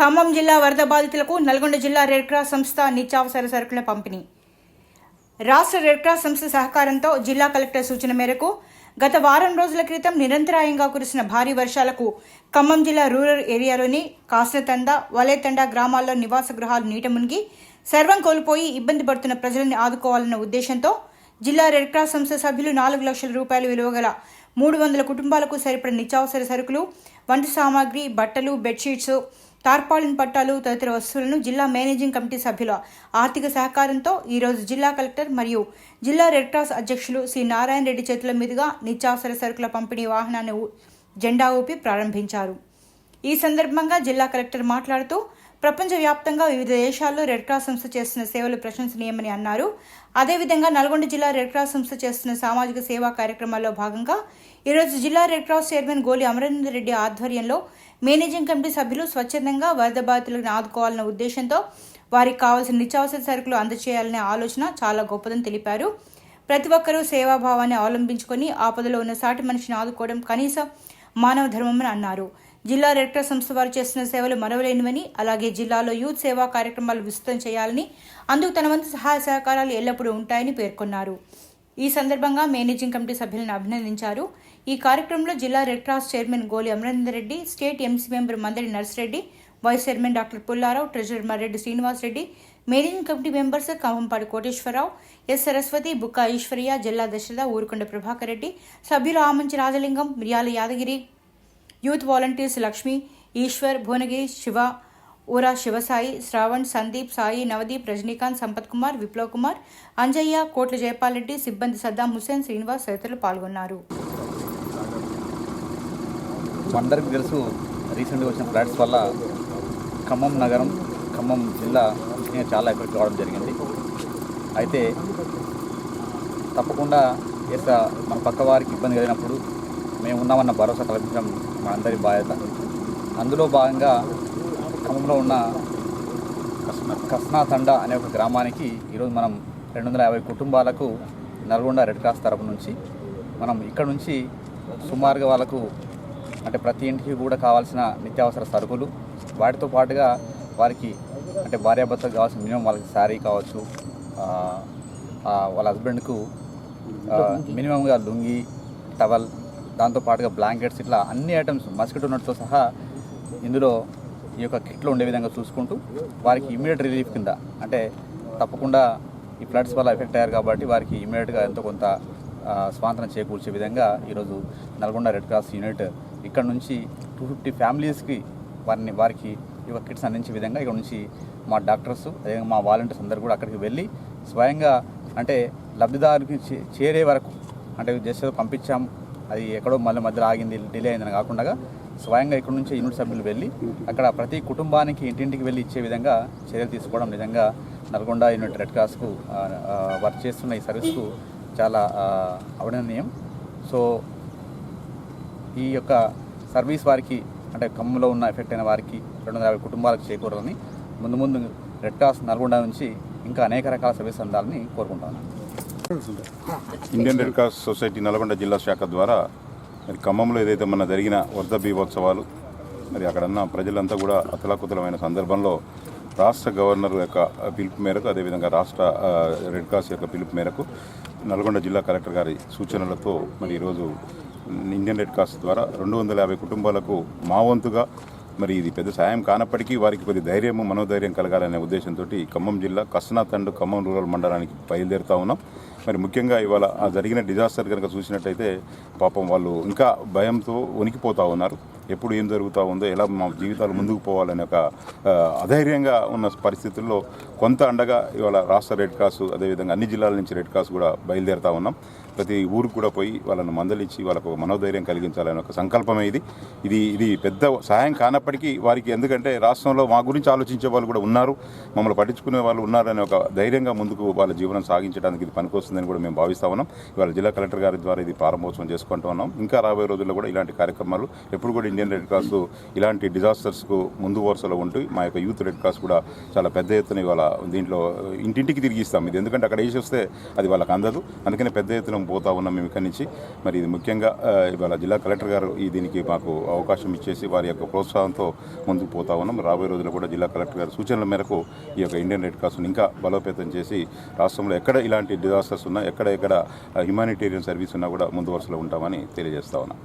ఖమ్మం జిల్లా వరద బాధితులకు నల్గొండ జిల్లా రెడ్ క్రాస్ సంస్థ నిత్యావసర సరుకుల పంపిణీ. రాష్ట్ర రెడ్ క్రాస్ సంస్థ సహకారంతో జిల్లా కలెక్టర్ సూచన మేరకు గత వారం రోజుల క్రితం నిరంతరాయంగా కురిసిన భారీ వర్షాలకు ఖమ్మం జిల్లా రూరల్ ఏరియాలోని కాస్నతండ వలేతండ గ్రామాల్లో నివాస గృహాలు నీట మునిగి సర్వం కోల్పోయి ఇబ్బంది పడుతున్న ప్రజలను ఆదుకోవాలన్న ఉద్దేశంతో జిల్లా రెడ్ క్రాస్ సంస్థ సభ్యులు నాలుగు లక్షల రూపాయలు విలువగల మూడు వందల కుటుంబాలకు సరిపడ నిత్యావసర సరుకులు వంట సామాగ్రి బట్టలు బెడ్షీట్స్ టార్పాలిన్ పట్టాలు తదితర వస్తువులను జిల్లా మేనేజింగ్ కమిటీ సభ్యుల ఆర్థిక సహకారంతో ఈరోజు జిల్లా కలెక్టర్ మరియు జిల్లా రెడ్ క్రాస్ అధ్యక్షులు శ్రీ నారాయణ రెడ్డి చేతుల మీదుగా నిత్యావసర సరుకుల పంపిణీ వాహనాన్ని జెండా ఊపి ప్రారంభించారు. ఈ సందర్భంగా జిల్లా కలెక్టర్ మాట్లాడుతూ ప్రపంచవ్యాప్తంగా వివిధ దేశాల్లో రెడ్ క్రాస్ సంస్థ చేస్తున్న సేవలు ప్రశంసనీయమని అన్నారు. అదేవిధంగా నల్గొండ జిల్లా రెడ్ క్రాస్ సంస్థ చేస్తున్న సామాజిక సేవా కార్యక్రమాల్లో భాగంగా ఈరోజు జిల్లా red cross chairman Goli Amarender Reddy ఆధ్వర్యంలో మేనేజింగ్ కమిటీ సభ్యులు స్వచ్ఛందంగా వరద బాధితులను ఆదుకోవాలన్న ఉద్దేశంతో వారికి కావాల్సిన నిత్యావసర సరుకులు అందజేయాలనే ఆలోచన చాలా గొప్పదని తెలిపారు. ప్రతి ఒక్కరూ సేవాభావాన్ని అవలంబించుకొని ఆపదలో ఉన్న సాటి మనిషిని ఆదుకోవడం కనీసం మానవ ధర్మమని అన్నారు. జిల్లా రెడ్ క్రాస్ సంస్థ వారు చేస్తున్న సేవలు మరవలేనివని అలాగే జిల్లాలో యూత్ సేవా కార్యక్రమాలు విస్తృతం చేయాలని అందుకు తన వంతు సహాయ సహకారాలు ఎల్లప్పుడూ ఉంటాయని పేర్కొన్నారు. ఈ సందర్భంగా మేనేజింగ్ కమిటీ సభ్యులను అభినందించారు. ఈ కార్యక్రమంలో జిల్లా red cross chairman Goli Amarender Reddy state MC member Mandadi Narsireddy vice chairman doctor Pullarao treasurer Marreddy Srinivas Reddy managing committee members Kambhampati Koteswararao S Saraswathi Bukka Aishwarya జిల్లా దశరథ ఊరుకొండ ప్రభాకర్ రెడ్డి సభ్యులు ఆమంచి రాజలింగం మిర్యాల యాదగిరి యూత్ వాలంటీర్స్ లక్ష్మి ఈశ్వర్ భువనగిరి శివ ఊరా శివసాయి శ్రావణ్ సందీప్ సాయి నవదీప్ రజనీకాంత్ సంపత్ కుమార్ విప్లవ్ కుమార్ అంజయ్య కోట్ల జయపాల్రెడ్డి సిబ్బంది సద్దాం హుసేన్ శ్రీనివాస్ తదితరులు పాల్గొన్నారు. అందరికీ తెలుసు రీసెంట్గా వచ్చిన ఫ్లాట్స్ వల్ల ఖమ్మం నగరం ఖమ్మం జిల్లా చాలా ఎఫెక్ట్ కావడం జరిగింది. అయితే తప్పకుండా ఎస్ మన పక్క వారికి ఇబ్బంది కలిగినప్పుడు మేము ఉన్నామన్న భరోసా కల్పించడం మనందరి బాధ్యత. అందులో భాగంగా ఖమ్మంలో ఉన్న కస్నా తండ అనే ఒక గ్రామానికి ఈరోజు మనం రెండు వందల యాభై కుటుంబాలకు నల్గొండ రెడ్ క్రాస్ తరపు నుంచి మనం ఇక్కడ నుంచి సుమారుగా వాళ్ళకు అంటే ప్రతి ఇంటికి కూడా కావాల్సిన నిత్యావసర సరుకులు వాటితో పాటుగా వారికి అంటే భార్యాభర్తకు కావాల్సిన మినిమం వాళ్ళకి శారీ కావచ్చు వాళ్ళ హస్బెండ్కు మినిమంగా లుంగి టవల్ దాంతో పాటుగా బ్లాంకెట్స్ ఇట్లా అన్ని ఐటమ్స్ మస్కిటో నట్తో సహా ఇందులో ఈ యొక్క కిట్లో ఉండే విధంగా చూసుకుంటూ వారికి ఇమీడియట్ రిలీఫ్ కింద అంటే తప్పకుండా ఈ ఫ్లడ్స్ వల్ల ఎఫెక్ట్ అయ్యారు కాబట్టి వారికి ఇమీడియట్గా ఎంతో కొంత ఆ, స్వాతంత్రం చేకూర్చే విధంగా ఈరోజు నల్గొండ రెడ్ క్రాస్ యూనిట్ ఇక్కడ నుంచి టూ ఫిఫ్టీ ఫ్యామిలీస్కి వారిని వారికి ఈ యొక్క కిట్స్ అందించే విధంగా ఇక్కడ నుంచి మా డాక్టర్స్ అదేవిధంగా మా వాలంటీర్స్ అందరూ కూడా అక్కడికి వెళ్ళి స్వయంగా అంటే లబ్ధిదారుకి చే- చేరే వరకు అంటే జస్ట్ పంపించాం అది ఎక్కడో మళ్ళీ మధ్యలో ఆగింది డిలే అయిందని కాకుండా స్వయంగా ఇక్కడ నుంచి యూనిట్ సభ్యులు వెళ్ళి అక్కడ ప్రతి కుటుంబానికి ఇంటింటికి వెళ్ళి ఇచ్చే విధంగా చర్యలు తీసుకోవడం నిజంగా నల్గొండ యూనిట్ రెడ్ క్రాస్కు వర్క్ వారు చేస్తున్న ఈ సర్వీస్కు చాలా ఆ, అభినందనీయం. సో ఈ యొక్క సర్వీస్ వారికి అంటే కమ్ములో ఉన్న ఎఫెక్ట్ అయిన వారికి రెండు వందల యాభై కుటుంబాలకు చేకూరాలని ముందు ముందు రెడ్ క్రాస్ నల్గొండ నుంచి ఇంకా అనేక రకాల సర్వీస్ అందాలని కోరుకుంటున్నాను. Indian red cross society Nalgonda జిల్లా శాఖ ద్వారా మరి ఖమ్మంలో ఏదైతే మన జరిగిన వరద బీభోత్సవాలు మరి అక్కడన్న ప్రజలంతా కూడా అతలాకుతలమైన సందర్భంలో రాష్ట్ర గవర్నర్ యొక్క పిలుపు మేరకు అదేవిధంగా రాష్ట్ర రెడ్ క్రాస్ యొక్క పిలుపు మేరకు నల్గొండ జిల్లా కలెక్టర్ గారి సూచనలతో మరి ఈరోజు ఇండియన్ రెడ్ క్రాస్ ద్వారా రెండు వందల యాభై కుటుంబాలకు మా వంతుగా మరి ఇది పెద్ద సాయం కానప్పటికీ వారికి కొద్ది ధైర్యము మనోధైర్యం కలగాలనే ఉద్దేశంతో ఖమ్మం జిల్లా కస్నాతండు ఖమ్మం రూరల్ మండలానికి బయలుదేరుతా ఉన్నాం. మరి ముఖ్యంగా ఇవాళ ఆ జరిగిన డిజాస్టర్ కనుక చూసినట్టయితే పాపం వాళ్ళు ఇంకా భయంతో వణికిపోతూ ఉన్నారు. ఎప్పుడు ఏం జరుగుతూ ఉందో ఎలా మా జీవితాలు ముందుకు పోవాలనే ఒక అధైర్యంగా ఉన్న పరిస్థితుల్లో కొంత అండగా ఇవాళ రాష్ట్ర రెడ్ క్రాస్ అదేవిధంగా అన్ని జిల్లాల నుంచి రెడ్ క్రాస్ కూడా బయలుదేరుతూ ఉన్నాం. ప్రతి ఊరికి కూడా పోయి వాళ్ళని మందలిచ్చి వాళ్ళకు మనోధైర్యం కలిగించాలనే ఒక సంకల్పమే ఇది. ఇది ఇది పెద్ద సహాయం కానప్పటికీ వారికి ఎందుకంటే రాష్ట్రంలో మా గురించి ఆలోచించే వాళ్ళు కూడా ఉన్నారు. మమ్మల్ని పట్టించుకునే వాళ్ళు ఉన్నారనే ఒక ధైర్యంగా ముందుకు వాళ్ళ జీవనం సాగించడానికి ఇది పనికొస్తుందని కూడా మేము భావిస్తా ఉన్నాం. ఇవాళ జిల్లా కలెక్టర్ గారి ద్వారా ఇది ప్రారంభోత్సవం చేసుకుంటూ ఉన్నాం. ఇంకా రాబోయే రోజుల్లో కూడా ఇలాంటి కార్యక్రమాలు ఎప్పుడు కూడా ఇండియన్ రెడ్ క్రాస్ ఇలాంటి డిజాస్టర్స్కు ముందు వరుసలో ఉంటూ మా యొక్క యూత్ రెడ్ క్రాస్ కూడా చాలా పెద్ద ఎత్తున ఇవాళ దీంట్లో ఇంటింటికి తిరిగిస్తాం. ఇది ఎందుకంటే అక్కడ వేసి వస్తే అది వాళ్ళకి అందదు. అందుకనే పెద్ద ఎత్తున పోతా ఉన్నాం మేము ఇక్కడి నుంచి. మరి ఇది ముఖ్యంగా ఇవాళ జిల్లా కలెక్టర్ గారు ఈ దీనికి మాకు అవకాశం ఇచ్చేసి వారి యొక్క ప్రోత్సాహంతో ముందుకు పోతా ఉన్నాం. రాబోయే రోజుల్లో కూడా జిల్లా కలెక్టర్ గారి సూచనల మేరకు ఈ యొక్క ఇండియన్ రెడ్ క్రాస్ను ఇంకా బలోపేతం చేసి రాష్ట్రంలో ఎక్కడ ఇలాంటి డిజాస్టర్స్ ఉన్నా ఎక్కడ ఎక్కడ హ్యుమానిటేరియన్ సర్వీస్ ఉన్నా కూడా ముందు వరుసలో ఉంటామని తెలియజేస్తా ఉన్నాం.